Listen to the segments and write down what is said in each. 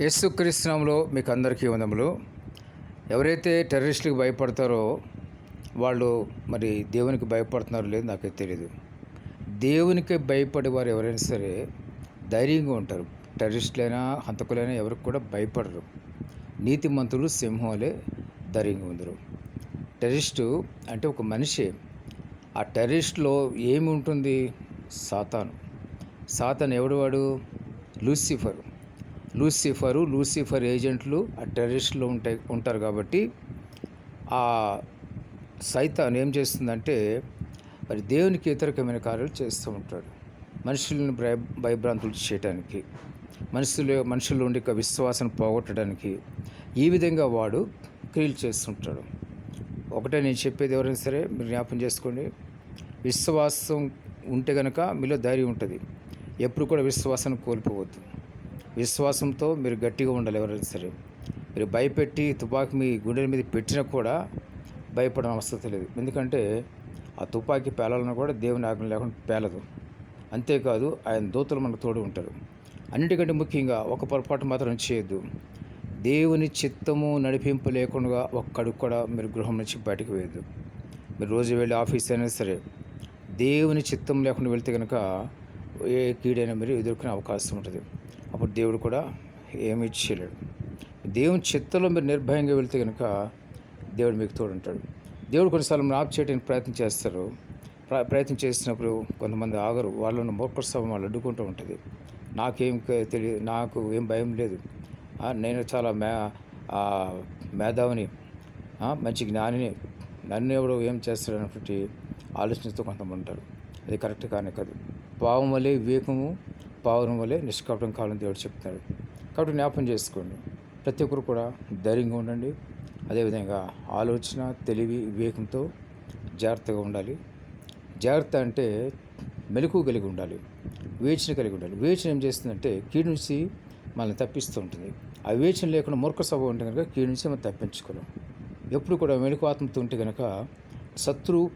యేసుక్రీస్తునామంలో మీకు అందరికీ వందములు. ఎవరైతే టెర్రరిస్టులకు భయపడతారో వాళ్ళు మరి దేవునికి భయపడుతున్నారో లేదు నాకైతే తెలియదు దేవునికి భయపడే వారు ఎవరైనా సరే ధైర్యంగా ఉంటారు. టెర్రరిస్టులైనా హంతకులైనా ఎవరికి కూడా భయపడరు. నీతిమంతులు సింహంలే ధైర్యంగా ఉందరు టెర్రరిస్టు అంటే ఒక మనిషి. ఆ టెర్రరిస్ట్లో ఏమి ఉంటుంది? సాతాను. సాతాను ఎవడు వాడు? లూసిఫర్. లూసిఫరు లూసిఫర్ ఏజెంట్లు ఆ టెర్రరిస్టులు ఉంటాయి ఉంటారు కాబట్టి ఆ సైతాన్ ఏం చేస్తుందంటే మరి దేవునికి వ్యతిరేకమైన కార్యాలు చేస్తూ ఉంటాడు. మనుషులను భయ భయభ్రాంతులు చేయడానికి మనుషులు మనుషుల్లో ఉండే విశ్వాసం పోగొట్టడానికి ఈ విధంగా వాడు క్రియలు చేస్తుంటాడు. ఒకటే నేను చెప్పేది ఎవరైనా సరే మీరు జ్ఞాపం చేసుకోండి. విశ్వాసం ఉంటే కనుక మీలో ధైర్యం ఉంటుంది. ఎప్పుడు కూడా విశ్వాసాన్ని కోల్పోవద్దు. విశ్వాసంతో మీరు గట్టిగా ఉండాలి ఎవరైనా సరే. మీరు భయపెట్టి తుపాకీ మీ గుండెల మీద పెట్టినా కూడా భయపడడం అవసరం లేదు ఎందుకంటే ఆ తుపాకీ పేలాలన్నా కూడా దేవుని ఆజ్ఞ లేకుండా పేలదు. అంతేకాదు ఆయన దూతలు మనకు తోడు ఉంటారు. అన్నిటికంటే ముఖ్యంగా ఒక పొరపాటు మాత్రం చేయొద్దు. దేవుని చిత్తము నడిపింపు లేకుండా ఒక్కడు కూడా మీరు గృహం నుంచి బయటకు వేయద్దు. మీరు రోజు వెళ్ళి ఆఫీస్ అయినా సరే దేవుని చిత్తం లేకుండా వెళ్తే కనుక ఏ కీడైనా మీరు ఎదుర్కొనే అవకాశం ఉంటుంది. అప్పుడు దేవుడు కూడా ఏమీ చేయలేడు. దేవుని చిత్తలో మీరు నిర్భయంగా వెళ్తే కనుక దేవుడు మీకు తోడుంటాడు. దేవుడు కొన్నిసార్లు నాప్ చేయడానికి ప్రయత్నం చేస్తారు. ప్ర- ప్రయత్నం చేసినప్పుడు కొంతమంది ఆగరు. వాళ్ళను మూర్ఖోత్సవం వాళ్ళు అడ్డుకుంటూ ఉంటుంది. నాకేం తెలియదు నాకు ఏం భయం లేదు. నేను చాలా మే మేధావిని మంచి జ్ఞానిని. నన్ను ఎవడు ఏం చేస్తాడు అనేటువంటి ఆలోచనతో కొంతమంది ఉంటారు. అది కరెక్ట్ కానీ కాదు. పావం వలె వివేకము పావురం వలె నిష్కపటం కావాలని దేవుడు చెప్తున్నాడు. కాబట్టి జ్ఞాపం చేసుకోండి. ప్రతి ఒక్కరు కూడా ధైర్యంగా ఉండండి. అదేవిధంగా ఆలోచన తెలివి వివేకంతో జాగ్రత్తగా ఉండాలి. జాగ్రత్త అంటే మెలకు కలిగి ఉండాలి. వేచన కలిగి ఉండాలి. వేచన ఏం చేస్తుందంటే కీడు నుంచి మనల్ని తప్పిస్తూ ఉంటుంది. ఆ వేచన లేకుండా మూర్ఖ స్వభావం ఉంటే కనుక కీడు నుంచి మనం తప్పించుకోలేం. ఎప్పుడు కూడా మెలకు ఆత్మతో ఉంటే కనుక శత్రువు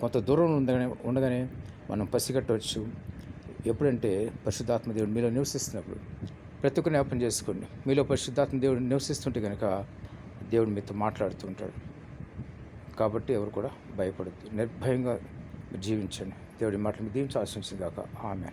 కొంత దూరం ఉండగానే ఉండగానే మనం పసిగట్టవచ్చు. ఎప్పుడంటే పరిశుద్ధాత్మ దేవుడు మీలో నివసిస్తున్నప్పుడు. ప్రతి ఒక్క జ్ఞాపం చేసుకోండి. మీలో పరిశుద్ధాత్మ దేవుడు నివసిస్తుంటే కనుక దేవుడు మీతో మాట్లాడుతూ ఉంటాడు. కాబట్టి ఎవరు కూడా భయపడద్దు. నిర్భయంగా జీవించండి. దేవుడి మాటలు దీవించి ఆశించింది కాక ఆమె